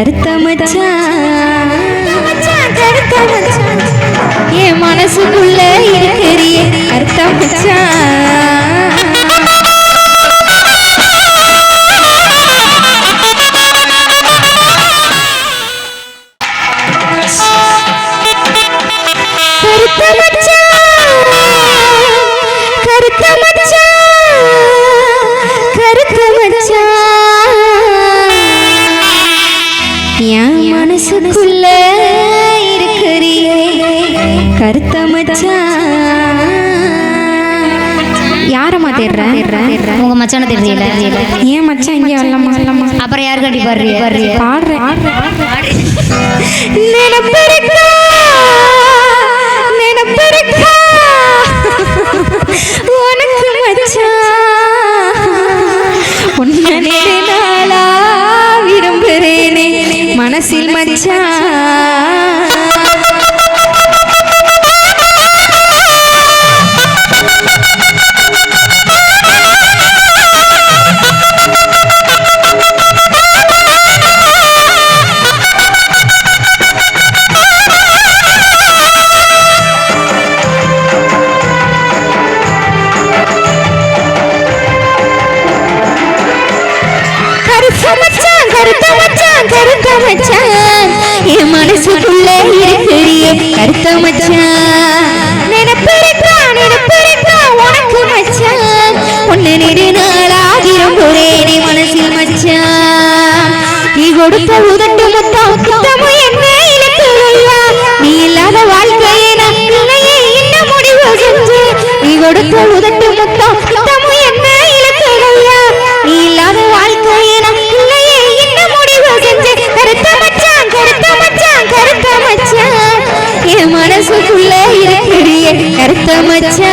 கருத்த மச்சான் கருத்த மச்சான் என் மனசுக்குள்ள உன் மச்சான தெரியல. ஏன் மச்சான் இங்கே வரலாமா வரலாமா அப்புறம் யாரு கட்டி பாடுறீ பாடுறீ பாடுறேன். மனசில் மச்சான் மச்சான் மச்சான் கருத்த மச்சான் கருத்த மச்சான் நினைப்பு मचा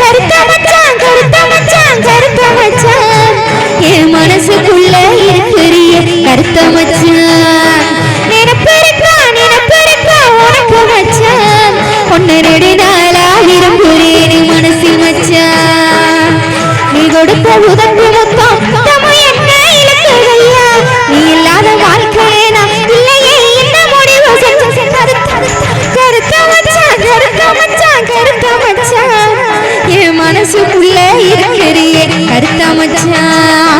கருத்த மச்சான் கருத்த மச்சான் கொடுத்த உதவி முத்தம் என்ன இலக்குகையா நீ இல்லாத வாழ்க்கையே இல்லையே என்ன முடிவு கருத்த மச்சான் கருத்த மச்சான் கருத்த மச்சான் என் மனசுக்குள்ள இருக்கிறியே கருத்த மச்சான்